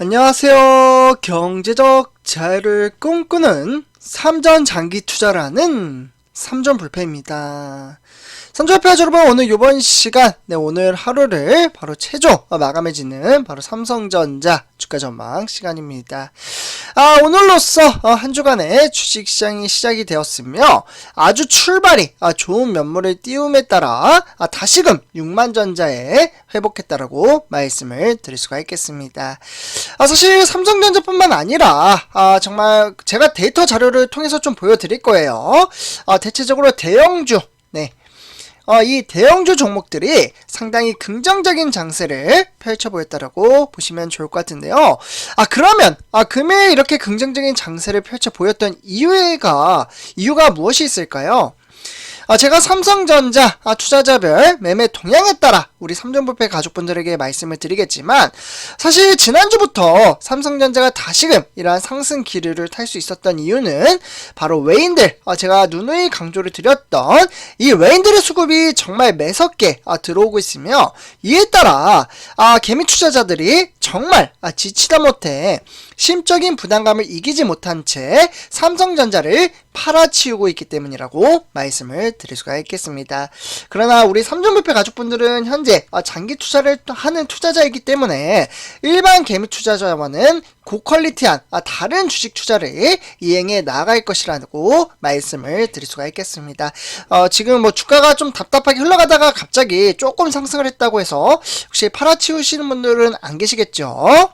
안녕하세요. 경제적 자유를 꿈꾸는 삼전 장기 투자라는 삼전 불패입니다. 삼전 불패 여러분 오늘 이번 시간 네 오늘 하루를 바로 최종 마감해지는 바로 삼성전자 주가 전망 시간입니다. 아 오늘로써 어, 한 주간의 주식시장이 시작이 되었으며 아주 출발이 아, 좋은 면모를 띄움에 따라 아, 다시금 6만전자에 회복했다라고 말씀을 드릴 수가 있겠습니다. 아, 사실 삼성전자뿐만 아니라 아, 정말 제가 데이터 자료를 통해서 좀 보여드릴 거예요. 아, 대체적으로 대형주 네. 어, 이 대형주 종목들이 상당히 긍정적인 장세를 펼쳐 보였다라고 보시면 좋을 것 같은데요. 아 그러면 아 금일 이렇게 긍정적인 장세를 펼쳐 보였던 이유가 이유가 무엇이 있을까요? 아, 제가 삼성전자 아, 투자자별 매매 동향에 따라 우리 삼전부패 가족분들에게 말씀을 드리겠지만 사실 지난주부터 삼성전자가 다시금 이러한 상승 기류를 탈 수 있었던 이유는 바로 외인들 아, 제가 누누이 강조를 드렸던 이 외인들의 수급이 정말 매섭게 아, 들어오고 있으며 이에 따라 아, 개미 투자자들이 정말 아, 지치다 못해 심적인 부담감을 이기지 못한 채 삼성전자를 팔아치우고 있기 때문이라고 말씀을 드릴 수가 있겠습니다. 그러나 우리 삼종부패 가족분들은 현재 아, 장기 투자를 하는 투자자이기 때문에 일반 개미 투자자와는 고퀄리티한 아, 다른 주식 투자를 이행해 나갈 것이라고 말씀을 드릴 수가 있겠습니다. 어, 지금 뭐 주가가 좀 답답하게 흘러가다가 갑자기 조금 상승을 했다고 해서 혹시 팔아치우시는 분들은 안 계시겠죠?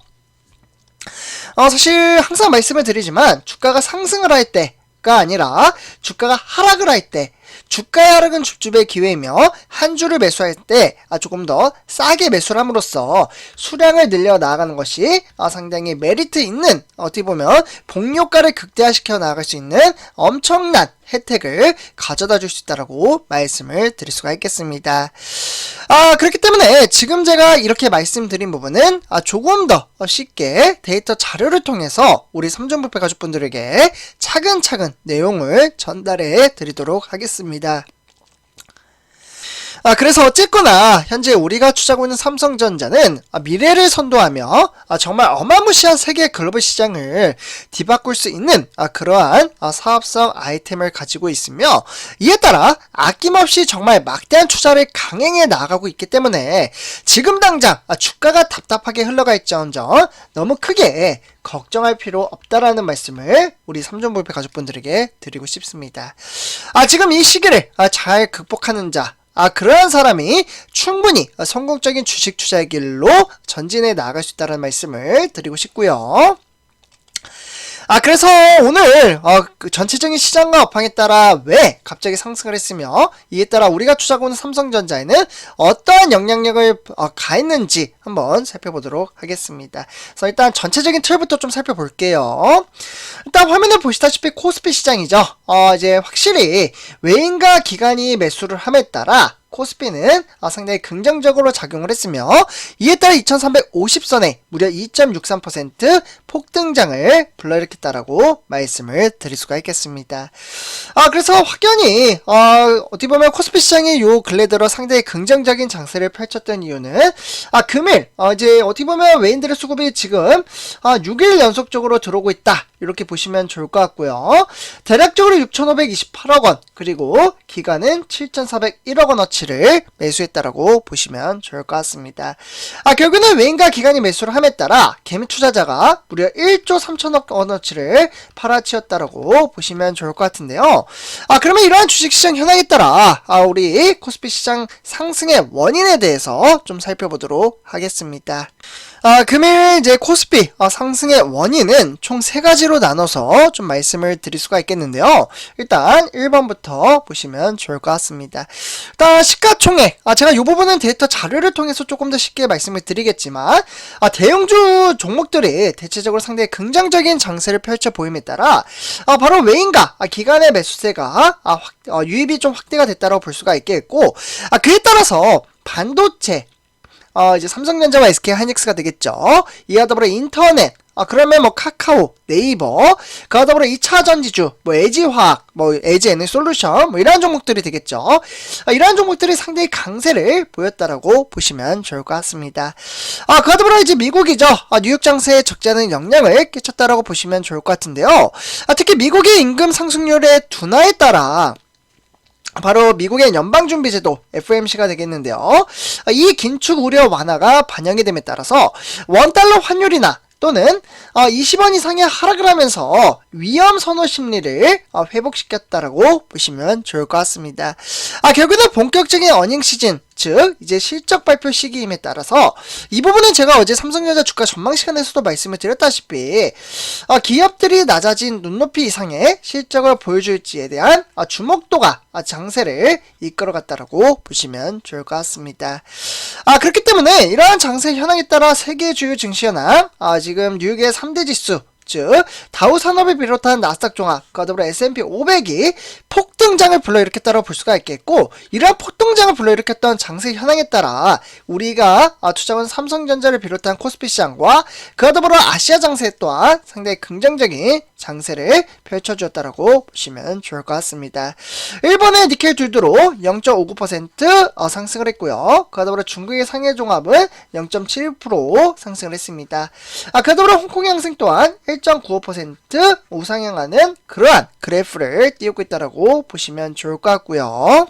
어, 사실 항상 말씀을 드리지만 주가가 상승을 할때 가 아니라 주가가 하락을 할 때 주가의 하락은 줍줍의 기회이며 한 주를 매수할 때 아, 조금 더 싸게 매수를 함으로써 수량을 늘려 나가는 것이 아, 상당히 메리트 있는 어떻게 보면 복효과를 극대화시켜 나갈 수 있는 엄청난 혜택을 가져다 줄 수 있다라고 말씀을 드릴 수가 있겠습니다. 아, 그렇기 때문에 지금 제가 이렇게 말씀드린 부분은 아, 조금 더 쉽게 데이터 자료를 통해서 우리 삼전부패 가족분들에게 차근차근 내용을 전달해 드리도록 하겠습니다. 아, 그래서 어쨌거나 현재 우리가 투자하고 있는 삼성전자는 아, 미래를 선도하며 아, 정말 어마무시한 세계 글로벌 시장을 뒤바꿀 수 있는 아, 그러한 아, 사업성 아이템을 가지고 있으며 이에 따라 아낌없이 정말 막대한 투자를 강행해 나가고 있기 때문에 지금 당장 아, 주가가 답답하게 흘러가 있지언정 너무 크게 걱정할 필요 없다라는 말씀을 우리 삼전불패 가족분들에게 드리고 싶습니다. 아, 지금 이 시기를 아, 잘 극복하는 자, 아, 그러한 사람이 충분히 성공적인 주식 투자의 길로 전진해 나갈 수 있다는 말씀을 드리고 싶고요. 아 그래서 오늘 어, 그 전체적인 시장과 업황에 따라 왜 갑자기 상승을 했으며 이에 따라 우리가 투자하고 있는 삼성전자에는 어떠한 영향력을 어, 가했는지 한번 살펴보도록 하겠습니다. 그래서 일단 전체적인 틀부터 좀 살펴볼게요. 일단 화면을 보시다시피 코스피 시장이죠. 어, 이제 확실히 외인과 기관이 매수를 함에 따라 코스피는 아, 상당히 긍정적으로 작용을 했으며 이에 따라 2350선에 무려 2.63% 폭등장을 불러일으켰다라고 말씀을 드릴 수가 있겠습니다. 아 그래서 확연히 어, 어떻게 보면 코스피 시장이 요 근래 들어 상당히 긍정적인 장세를 펼쳤던 이유는 아 금일 어, 이제 어떻게 보면 외인들의 수급이 지금 아, 6일 연속적으로 들어오고 있다 이렇게 보시면 좋을 것 같고요. 대략적으로 6,528억 원 그리고 기간은 7,401억 원어치 를 매수했다라고 보시면 좋을 것 같습니다. 아 결국은 외인과 기관이 매수를 함에 따라 개미 투자자가 무려 1조 3천억 원어치를 팔아치웠다라고 보시면 좋을 것 같은데요. 아 그러면 이러한 주식시장 현황에 따라 아 우리 코스피 시장 상승의 원인에 대해서 좀 살펴보도록 하겠습니다. 아, 금일 이제 코스피 아, 상승의 원인은 총 세 가지로 나눠서 좀 말씀을 드릴 수가 있겠는데요. 일단 1번부터 보시면 좋을 것 같습니다. 일단 시가총액. 아, 제가 이 부분은 데이터 자료를 통해서 조금 더 쉽게 말씀을 드리겠지만 아, 대형주 종목들이 대체적으로 상당히 긍정적인 장세를 펼쳐 보임에 따라 아, 바로 외인가 아, 기간의 매수세가 아, 확, 어, 유입이 좀 확대가 됐다고 볼 수가 있겠고 아, 그에 따라서 반도체 어, 이제 삼성전자와 SK 하이닉스가 되겠죠. 이와 더불어 인터넷, 아, 그러면 뭐 카카오, 네이버, 그와 더불어 2차 전지주, 뭐 에지화학, 뭐 에지에너 솔루션, 뭐 이러한 종목들이 되겠죠. 아, 이러한 종목들이 상당히 강세를 보였다라고 보시면 좋을 것 같습니다. 아, 그와 더불어 이제 미국이죠. 아, 뉴욕 장세에 않은 영향을 끼쳤다라고 보시면 좋을 것 같은데요. 아, 특히 미국의 임금 상승률의 둔화에 따라 바로 미국의 연방준비제도 FOMC가 되겠는데요. 이 긴축 우려 완화가 반영이 됨에 따라서 원달러 환율이나 또는 20원 이상의 하락을 하면서 위험 선호 심리를 어, 회복시켰다라고 보시면 좋을 것 같습니다. 아, 결국은 본격적인 어닝 시즌, 즉 이제 실적 발표 시기임에 따라서 이 부분은 제가 어제 삼성전자 주가 전망 시간에서도 말씀을 드렸다시피 어, 기업들이 낮아진 눈높이 이상의 실적을 보여줄지에 대한 어, 주목도가 어, 장세를 이끌어갔다라고 보시면 좋을 것 같습니다. 아 그렇기 때문에 이러한 장세 현황에 따라 세계 주요 증시 현황 아, 지금 뉴욕의 3대 지수 즉 다우 산업을 비롯한 나스닥 종합, 그와 더불어 S&P 500이 폭 등장을 불러일으켰다고 볼 수가 있겠고 이러한 폭등장을 불러일으켰던 장세 현황에 따라 우리가 아, 투자한 삼성전자를 비롯한 코스피 시장과 그와 더불어 아시아 장세 또한 상당히 긍정적인 장세를 펼쳐주었다라고 보시면 좋을 것 같습니다. 일본의 니켈 둘두로 0.59% 어, 상승을 했고요. 그와 더불어 중국의 상해 종합은 0.7% 상승을 했습니다. 아, 그와 더불어 홍콩 양승 또한 1.95% 우상향하는 그러한 그래프를 띄우고 있다라고 보시면 좋을 것 같고요.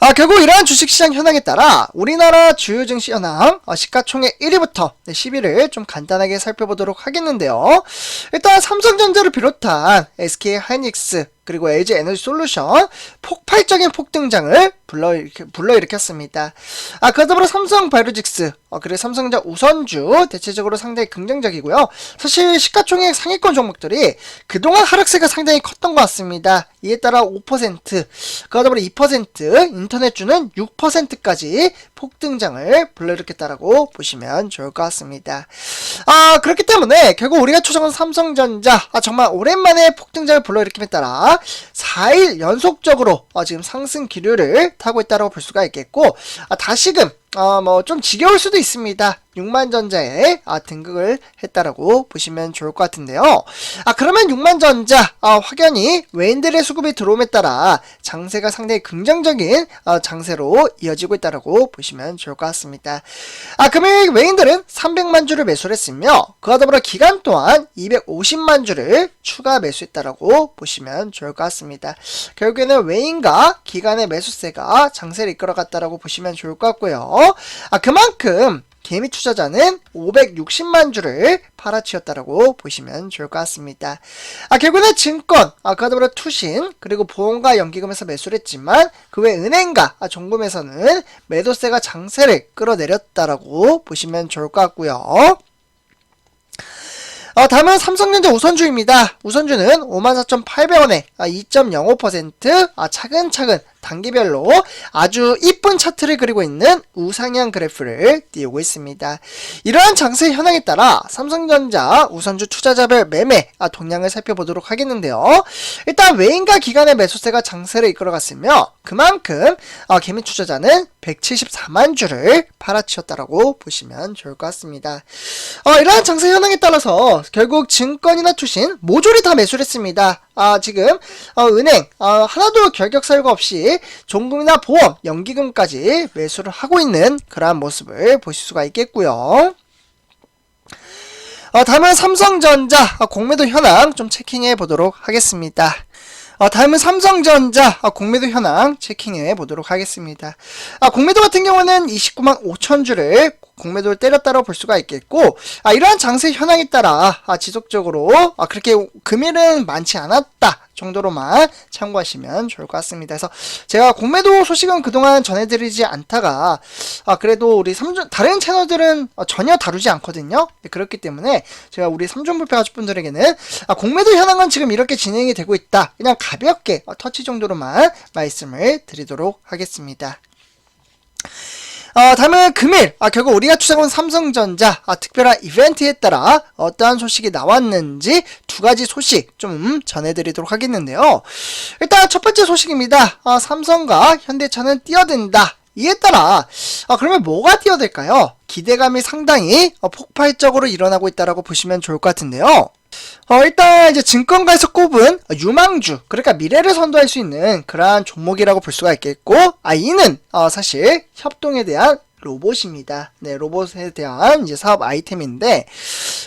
아, 결국 이러한 주식시장 현황에 따라 우리나라 주요 증시 현황 어, 시가총액 1위부터 10위를 좀 간단하게 살펴보도록 하겠는데요. 일단 삼성전자를 비롯한 SK 하이닉스 그리고 LG 에너지 솔루션 폭발적인 폭등장을 불러일으켜, 불러일으켰습니다. 아, 그와 더불어 삼성 바이오로직스, 어, 그리고 삼성전자 우선주 대체적으로 상당히 긍정적이고요. 사실 시가총액 상위권 종목들이 그동안 하락세가 상당히 컸던 것 같습니다. 이에 따라 5%, 그와 더불어 2%, 인터넷주는 6%까지 폭등장을 불러일으켰다라고 보시면 좋을 것 같습니다. 아, 그렇기 때문에 결국 우리가 추정한 삼성전자, 아, 정말 오랜만에 폭등장을 불러일으킴에 따라 4일 연속적으로 어, 지금 상승 기류를 타고 있다고 볼 수가 있겠고 아, 다시금 어, 뭐, 좀 지겨울 수도 있습니다. 6만전자에 아, 등극을 했다라고 보시면 좋을 것 같은데요. 아, 그러면 6만전자, 아, 확연히 외인들의 수급이 들어옴에 따라 장세가 상당히 긍정적인 어, 장세로 이어지고 있다라고 보시면 좋을 것 같습니다. 아, 금일 외인들은 300만 주를 매수를 했으며, 그와 더불어 기간 동안 250만 주를 추가 매수했다라고 보시면 좋을 것 같습니다. 결국에는 외인과 기간의 매수세가 장세를 이끌어갔다라고 보시면 좋을 것 같고요. 아, 그만큼 개미 투자자는 560만 주를 팔아치웠다라고 보시면 좋을 것 같습니다. 아, 결국은 증권, 아, 그와 더불어 투신, 그리고 보험과 연기금에서 매수를 했지만, 그 외 은행과 아, 종금에서는 매도세가 장세를 끌어내렸다라고 보시면 좋을 것 같고요. 어, 다음은 삼성전자 우선주입니다. 우선주는 54,800원에 아, 2.05% 아, 차근차근 단계별로 아주 이쁜 차트를 그리고 있는 우상향 그래프를 띄우고 있습니다. 이러한 장세 현황에 따라 삼성전자 우선주 투자자별 매매 아, 동향을 살펴보도록 하겠는데요. 일단 외인과 기관의 매수세가 장세를 이끌어갔으며 그만큼 어, 개미 투자자는 174만 주를 팔아치웠다라고 보시면 좋을 것 같습니다. 어, 이러한 장세 현황에 따라서 결국 증권이나 투신 모조리 다 매수를 했습니다. 아, 지금 어, 은행 어, 하나도 결격 사유가 없이 종금이나 보험, 연기금까지 매수를 하고 있는 그러한 모습을 보실 수가 있겠고요. 어, 다음은 삼성전자 어, 공매도 현황 좀 체킹해 보도록 하겠습니다. 어, 다음은 삼성전자 어, 공매도 현황 체킹해 보도록 하겠습니다. 아, 공매도 같은 경우는 29만 5천 주를 공매도를 때렸다고 볼 수가 있겠고 아, 이러한 장세 현황에 따라 아, 지속적으로 아, 그렇게 금일은 많지 않았다 정도로만 참고하시면 좋을 것 같습니다. 그래서 제가 공매도 소식은 그동안 전해드리지 않다가 아, 그래도 우리 삼종 다른 채널들은 어, 전혀 다루지 않거든요. 네, 그렇기 때문에 제가 우리 삼종불패 가족분들에게는 아, 공매도 현황은 지금 이렇게 진행이 되고 있다. 그냥 가볍게 어, 터치 정도로만 말씀을 드리도록 하겠습니다. 어, 다음은 금일, 아, 결국 우리가 추정한 삼성전자, 아, 특별한 이벤트에 따라 어떠한 소식이 나왔는지 두 가지 소식 좀 전해드리도록 하겠는데요. 일단 첫 번째 소식입니다. 아, 삼성과 현대차는 뛰어든다. 이에 따라 아, 그러면 뭐가 뛰어들까요? 기대감이 상당히 어, 폭발적으로 일어나고 있다라고 보시면 좋을 것 같은데요. 어, 일단 이제 증권가에서 꼽은 유망주, 그러니까 미래를 선도할 수 있는 그러한 종목이라고 볼 수가 있겠고, 아, 이는 어, 사실 협동에 대한 로봇입니다. 네, 로봇에 대한 이제 사업 아이템인데,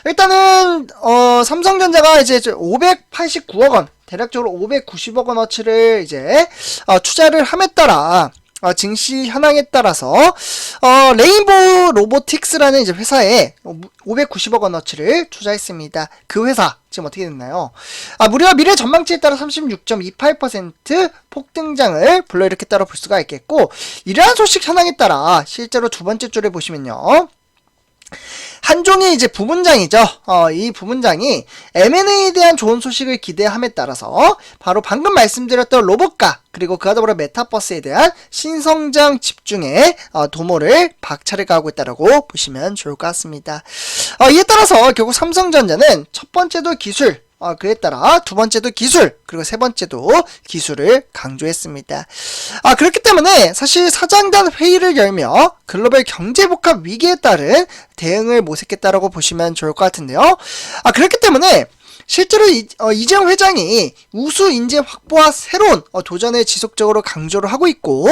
일단은, 어, 삼성전자가 이제 589억 원, 대략적으로 590억 원어치를 이제, 어, 투자를 함에 따라, 어, 증시 현황에 따라서 어, 레인보우 로보틱스라는 이제 회사에 590억 원어치를 투자했습니다. 그 회사 지금 어떻게 됐나요? 아, 무려 미래 전망치에 따라 36.28% 폭등장을 불러일으켰다고 볼 수가 있겠고 이러한 소식 현황에 따라 실제로 두 번째 줄에 보시면요. 한종의 이제 부문장이죠. 어, 이 부문장이 M&A에 대한 좋은 소식을 기대함에 따라서 바로 방금 말씀드렸던 로봇가 그리고 그와 더불어 메타버스에 대한 신성장 집중에 어, 도모를 박차를 가하고 있다라고 보시면 좋을 것 같습니다. 어, 이에 따라서 결국 삼성전자는 첫 번째도 기술, 어, 그에 따라 두 번째도 기술, 그리고 세 번째도 기술을 강조했습니다. 아, 그렇기 때문에 사실 사장단 회의를 열며 글로벌 경제복합 위기에 따른 대응을 모색했다라고 보시면 좋을 것 같은데요. 아, 그렇기 때문에 실제로 이, 어, 이재용 회장이 우수 인재 확보와 새로운 어, 도전을 지속적으로 강조를 하고 있고,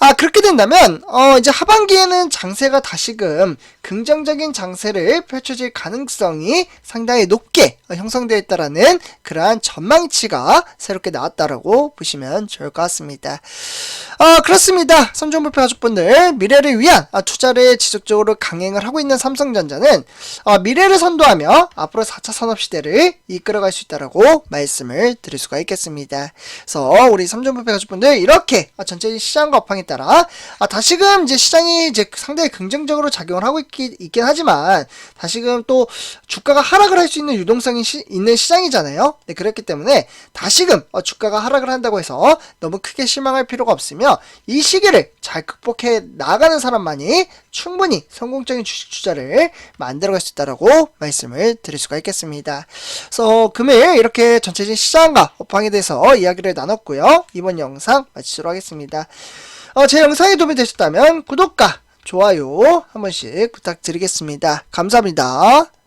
아 그렇게 된다면 어, 이제 하반기에는 장세가 다시금 긍정적인 장세를 펼쳐질 가능성이 상당히 높게 어, 형성되어 있다라는 그러한 전망치가 새롭게 나왔다라고 보시면 좋을 것 같습니다. 어, 그렇습니다. 삼성물표 가족분들 미래를 위한 아, 투자를 지속적으로 강행을 하고 있는 삼성전자는 어, 미래를 선도하며 앞으로 4차 산업 시대를 이끌어갈 수 있다라고 말씀을 드릴 수가 있겠습니다. 그래서 우리 삼성물표 가족분들 이렇게 아, 전체 시장과 업황에 따라 아, 다시금 이제 시장이 이제 상당히 긍정적으로 작용을 하고 있긴, 있긴 하지만 다시금 또 주가가 하락을 할 수 있는 유동성이 시- 있는 시장이잖아요. 네, 그렇기 때문에 다시금 어, 주가가 하락을 한다고 해서 너무 크게 실망할 필요가 없으며 이 시기를 잘 극복해 나가는 사람만이 충분히 성공적인 주식 투자를 만들어갈 수 있다라고 말씀을 드릴 수가 있겠습니다. 그래서 금일 이렇게 전체적인 시장과 업황에 대해서 이야기를 나눴고요. 이번 영상 마치도록 하겠습니다. 어, 제 영상이 도움이 되셨다면 구독과 좋아요 한 번씩 부탁드리겠습니다. 감사합니다.